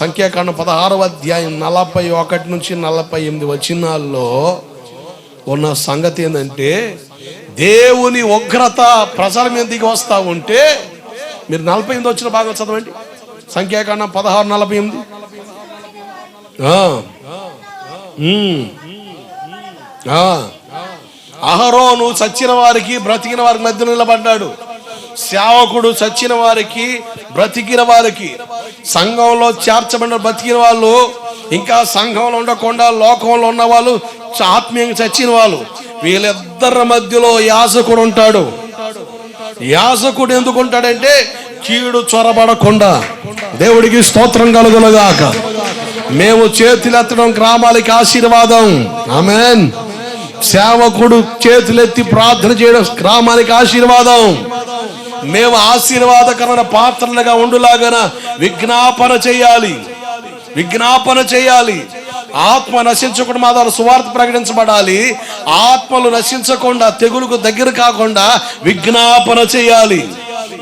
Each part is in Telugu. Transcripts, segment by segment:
సంఖ్యాకాండం పదహారవ అధ్యాయం నలభై ఒకటి నుంచి నలభై ఎనిమిది వచనాల్లో ఉన్న సంగతి ఏంటంటే దేవుని ఉగ్రత ప్రజల మీదకి వస్తూ వస్తా ఉంటే మీరు నలభై ఎనిమిది వచ్చిన బాగా చదవండి. సంఖ్యాకాండం పదహారు నలభై ఎనిమిది. అహరోను చచ్చిన వారికి బ్రతికిన వారికి మధ్య నిలబడ్డాడు. సేవకుడు చచ్చిన వారికి బ్రతికిన వారికి. సంఘంలో చేర్చబడిన బ్రతికిన వాళ్ళు ఇంకా సంఘంలో ఉండకుండా లోకంలో ఉన్న వాళ్ళు ఆత్మీయంగా చచ్చిన వాళ్ళు వీళ్ళిద్దరి మధ్యలో యాజకుడు ఉంటాడు. యాజకుడు ఎందుకు ఉంటాడంటే కీడు చొరబడకుండా. దేవుడికి స్తోత్రం కలుగులగాక మేము చేతులెత్తడం గ్రామాలకి ఆశీర్వాదం. ఆమెన్. సేవకుడు చేతులెత్తి ప్రార్థన చేయడం గ్రామానికి ఆశీర్వాదం. మేము ఆశీర్వాదకరమైన పాత్రలుగా ఉండులాగన విజ్ఞాపన చేయాలి. విజ్ఞాపన చేయాలి. ఆత్మ నశించకుండా మా ద్వారా సువార్త ప్రకటించబడాలి. ఆత్మలు నశించకుండా తెగులుకు దగ్గర కాకుండా విజ్ఞాపన చేయాలి.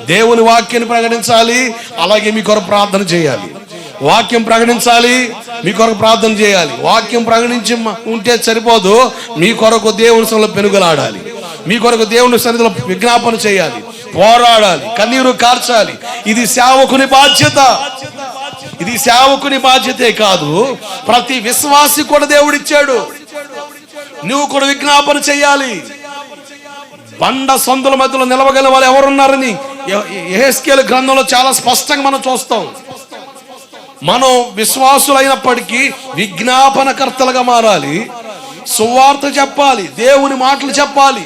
దేవుని వాక్యాన్ని ప్రకటించాలి. అలాగే మీ కొరకు ప్రార్థన చేయాలి. వాక్యం ప్రకటించాలి. మీ కొరకు ప్రార్థన చేయాలి. వాక్యం ప్రకటించి ఉంటే సరిపోదు. మీ కొరకు దేవుని సన్నిధిలో పెనుగలాడాలి. మీ కొరకు దేవుని సన్నిధిలో విజ్ఞాపన చేయాలి. పోరాడాలి కన్నీరు కార్చాలి. ఇది సేవకుని బాధ్యత. ఇది సేవకుని బాధ్యతే కాదు ప్రతి విశ్వాసి కూడా దేవుడిచ్చాడు. నువ్వు కూడా విజ్ఞాపన చేయాలి బండ సొందుల మధ్యలో నిలవగల వాళ్ళు ఎవరున్నారని ఎహెస్కేల్ గ్రంథంలో చాలా స్పష్టంగా మనం చూస్తాం. మనం విశ్వాసులైనప్పటికీ విజ్ఞాపనకర్తలుగా మారాలి. సువార్త చెప్పాలి దేవుని మాటలు చెప్పాలి.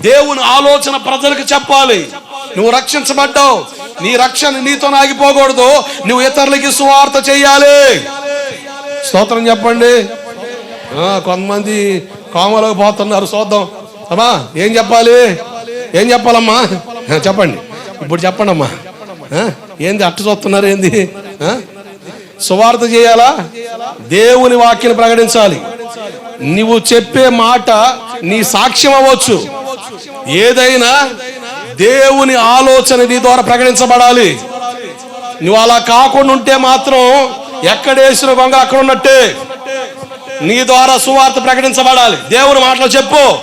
దేవుని ఆలోచన ప్రజలకు చెప్పాలి. నువ్వు రక్షించబడ్డావు. నీ రక్షణ నీతో ఆగిపోకూడదు. నువ్వు ఇతరులకి సువార్త చేయాలి స్తోత్రం చెప్పండి. కొంతమంది కామలోకి పోతున్నారు. చూద్దాం అమ్మా ఏం చెప్పాలి? ఏం చెప్పాలమ్మా? చెప్పండి. ఇప్పుడు చెప్పండి అమ్మా ఏంది? అట్టు చూస్తున్నారు ఏంది? సువార్త చేయాలా? దేవుని వాక్యం ప్రకటించాలి. నువ్వు చెప్పే మాట నీ సాక్ష్యం అవ్వచ్చు. ఏదైనా దేవుని ఆలోచన నీ ద్వారా ప్రకటించబడాలి. నువ్వు అలా కాకుండా ఉంటే మాత్రం ఎక్కడేసిన గొంగ అక్కడ ఉన్నట్టే. నీ ద్వారా సువార్త ప్రకటించబడాలి. దేవుని మాటలు చెప్పు.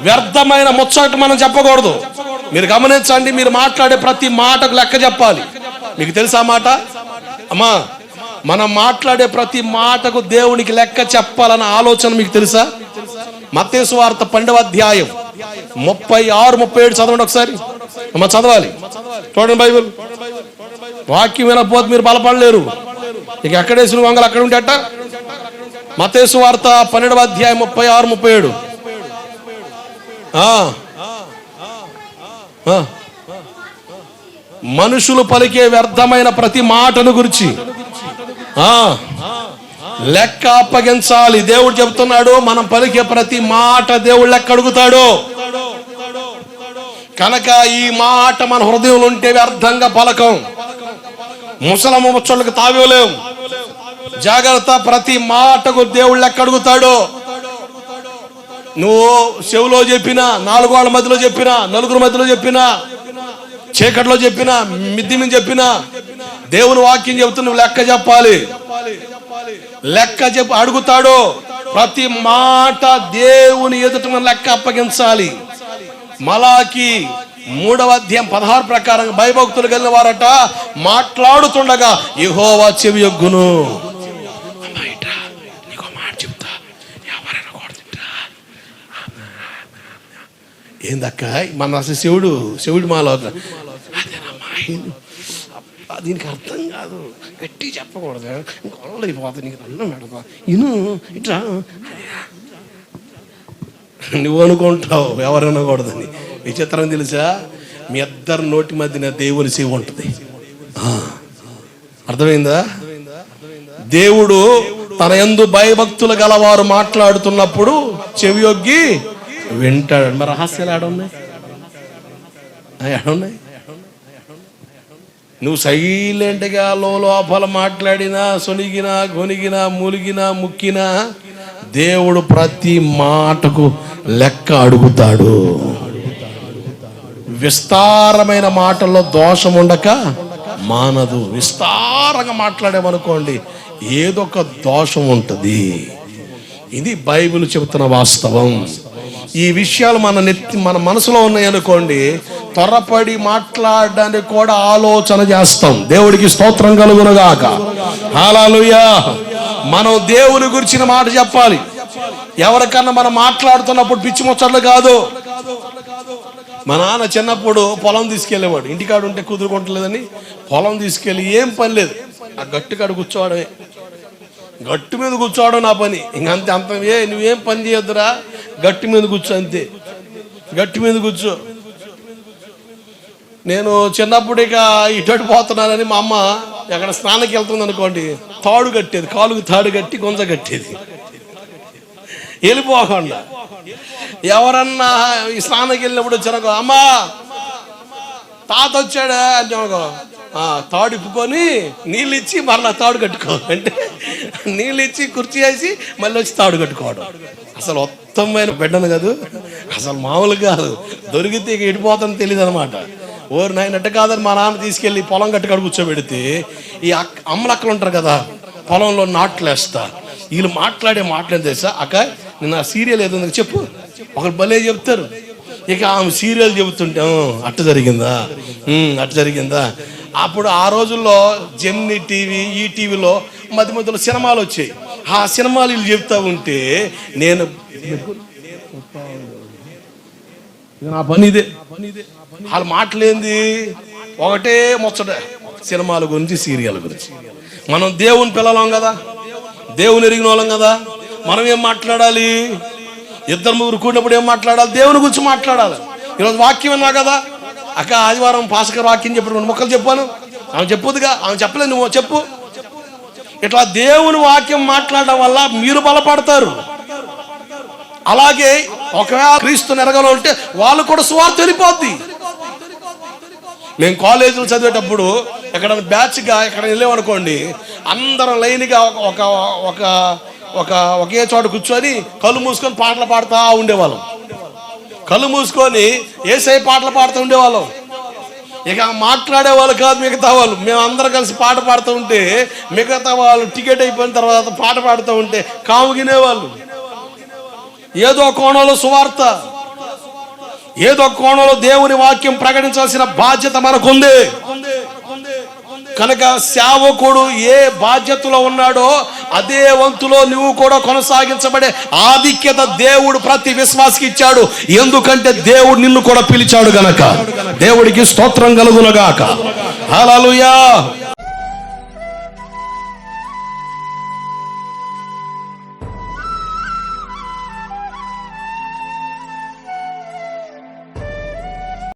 వ్యర్థమైన ముచ్చట మనం చెప్పకూడదు. మీరు గమనించండి మీరు మాట్లాడే ప్రతి మాటకు లెక్క చెప్పాలి. మీకు తెలుసా మాట? అమ్మా మనం మాట్లాడే ప్రతి మాటకు దేవునికి లెక్క చెప్పాలన్న ఆలోచన మీకు తెలుసా? మత్స్సు వార్త పండవ అధ్యాయం. ముప్పై ఆరు ముప్పై ఏడు చదవండి ఒకసారి. మనం చదవాలి. చూడండి బైబిల్. వాక్యం వినకపోతే మీరు బలపడలేరు. ఇక ఎక్కడేసిన వంగలు అక్కడ ఉండేట మతేసు వార్త పన్నెండవ అధ్యాయం ముప్పై ఆరు ముప్పై ఏడు. మనుషులు పలికే వ్యర్థమైన ప్రతి మాటను గురించి. లెక్క అప్పగించాలి. దేవుడు చెబుతున్నాడు మనం పలికే ప్రతి మాట దేవుడు లెక్క అడుగుతాడు. కనుక ఈ మాట మన హృదయంలో ఉంటే వ్యర్థంగా పలకం. ముసలమ్మ ముచ్చళ్ళకి తావేలేం జాగ్రత్త ప్రతి మాటకు దేవుడు లెక్క నువ్వు చెవులో చెప్పినా నాలుగు వాళ్ళ మధ్యలో చెప్పినా నలుగురు మధ్యలో చెప్పినా చీకట్లో చెప్పినా మిద్ది మీద చెప్పినా దేవుని వాక్యం చెబుతూ నువ్వు లెక్క చెప్పాలి. లెక్క చెప్పు అడుగుతాడో. ప్రతి మాట దేవుని ఎదుట లెక్క అప్పగించాలి. మలాకి మూడవ అధ్యాయం పదహారు ప్రకారం భయభక్తులు కలిగిన వారట మాట్లాడుతుండగా యహోవా చెవి యొగ్గును మాట చెప్తా. ఎవరైనా ఏందక్క? మన అసలు శివుడు శివుడు మాలో దీనికి అర్థం కాదు. గట్టి చెప్పకూడదు. గొడవలు అయిపోతుంది నీకు అన్నం పెడతా. ఇను ఇట్లా నువ్వు అనుకుంటావు ఎవరు అనకూడదని. విచిత్రం తెలుసా? మీ ఇద్దరు నోటి మధ్యన దేవుని సేవ ఉంటుంది. అర్థమైందా? దేవుడు తన ఎందు భయభక్తులు గలవారు మాట్లాడుతున్నప్పుడు చెవి యొగ్గి వింటాడు. మరి రహస్యాలు ఆడున్నాయి ఆడున్నాయి నువ్వు సైలెంట్గా లోపల మాట్లాడినా సొనిగినా గొనిగినా ములిగినా ముక్కినా దేవుడు ప్రతి మాటకు లెక్క అడుగుతాడు. విస్తారమైన మాటల్లో దోషం ఉండక మానదు. విస్తారంగా మాట్లాడామనుకోండి ఏదో ఒక దోషం ఉంటుంది. ఇది బైబిల్ చెబుతున్న వాస్తవం. ఈ విషయాలు మన నెత్తి మన మనసులో ఉన్నాయనుకోండి త్వరపడి మాట్లాడడానికి కూడా ఆలోచన చేస్తాం. దేవుడికి స్తోత్రం కలుగునుగాక హాలూయా. మనం దేవుని గురించిన మాట చెప్పాలి. ఎవరికన్నా మనం మాట్లాడుతున్నప్పుడు పిచ్చి ముచ్చట్లు కాదు. మా నాన్న చిన్నప్పుడు పొలం తీసుకెళ్ళేవాడు. ఇంటికాడు ఉంటే కుదురుకుంటలేదని పొలం తీసుకెళ్ళి ఏం పని లేదు. ఆ గట్టు కాడ కూర్చోవడమే. గట్టు మీద కూర్చోవడం నా పని. ఇంకంతే అంత ఏ నువ్వేం పని చేయొద్దురా? గట్టు మీద కూర్చో అంతే. గట్టు మీద కూర్చో. నేను చిన్నప్పుడు ఇక ఇటు పోతున్నానని మా అమ్మ ఎక్కడ స్నానకి వెళ్తుంది అనుకోండి తాడు కట్టేది కాలుకు తాడు కట్టి గుంజ కట్టేది. వెళ్ళిపోకుండా. ఎవరన్నా ఈ స్నానకి వెళ్ళినప్పుడు వచ్చారనుకో అమ్మా తాత వచ్చాడా? అని అనుకో తాడు ఇప్పుకొని నీళ్ళు ఇచ్చి మరలా తాడు కట్టుకో అంటే నీళ్ళు ఇచ్చి కుర్చీ వేసి మళ్ళీ వచ్చి తాడు కట్టుకోవడం. అసలు ఉత్తమమైన బిడ్డను కాదు. అసలు మామూలు కాదు. దొరికితే ఇక ఎడిపోతాను తెలియదు అనమాట ఓరు నాయనట్టు కాదని మా నాన్న తీసుకెళ్ళి పొలం కట్టుకాడ కూర్చోబెడితే ఈ అమ్మలు అక్కలు ఉంటారు కదా పొలంలో నాట్లు వేస్తా. వీళ్ళు మాట్లాడే మాట్లాడి తెలుసా? అక్క నేను ఆ సీరియల్ ఏదో చెప్పు. ఒకరు భలే చెప్తారు. ఇక ఆమె సీరియల్ చెబుతుంటే అట్ట జరిగిందా? అట్ట జరిగిందా? అప్పుడు ఆ రోజుల్లో జెమ్ని టీవీ ఈ టీవీలో మధ్య మధ్యలో సినిమాలు వచ్చాయి. ఆ సినిమాలు వీళ్ళు చెప్తా ఉంటే నేను నా పని ఇదే. వాళ్ళ మాటలేంది? ఒకటే ముచ్చట సినిమాల గురించి సీరియల్ గురించి. మనం దేవుని పిల్లలం కదా? దేవుని ఎరిగిన వాళ్ళం కదా. మనం ఏం మాట్లాడాలి? ఇద్దరు ముగ్గురు కూడినప్పుడు ఏం మాట్లాడాలి? దేవుని గురించి మాట్లాడాలి. ఈరోజు వాక్యం అన్నా కదా? అక్క ఆదివారం పాసకర్ వాక్యం చెప్పిన రెండు మొక్కలు చెప్పాను. ఆమె చెప్పుదిగా ఆమె చెప్పలేదు. నువ్వు చెప్పు. ఇట్లా దేవుని వాక్యం మాట్లాడడం వల్ల మీరు బలపడతారు. అలాగే ఒకవేళ క్రీస్తు నెరగలో ఉంటే వాళ్ళు కూడా సువార్త వెళ్ళిపోద్ది మేము కాలేజీలో చదివేటప్పుడు ఎక్కడ బ్యాచ్గా ఎక్కడ వెళ్ళామనుకోండి అందరం లైన్గా ఒక- ఒక ఒక ఒక ఒకే చోట కూర్చొని కళ్ళు మూసుకొని పాటలు పాడుతూ ఉండేవాళ్ళం. కళ్ళు మూసుకొని ఏసై పాటలు పాడుతూ ఉండేవాళ్ళం. ఇక మాట్లాడే వాళ్ళు కాదు మిగతా వాళ్ళు. మేము అందరం కలిసి పాట పాడుతూ ఉంటే మిగతా వాళ్ళు టికెట్ అయిపోయిన తర్వాత పాట పాడుతూ ఉంటే కాముగినే వాళ్ళు ఏదో కోణంలో సువార్త ఏదో కోణంలో దేవుని వాక్యం ప్రకటించాల్సిన బాధ్యత మనకుంది. కనుక సేవకుడు ఏ బాధ్యతలో ఉన్నాడో అదే వంతులో నువ్వు కూడా కొనసాగించబడే ఆధిక్యత దేవుడు ప్రతి విశ్వాసకి ఇచ్చాడు. ఎందుకంటే దేవుడు నిన్ను కూడా పిలిచాడు గనక. దేవుడికి స్తోత్రం కలుగునగాక. హల్లెలూయా.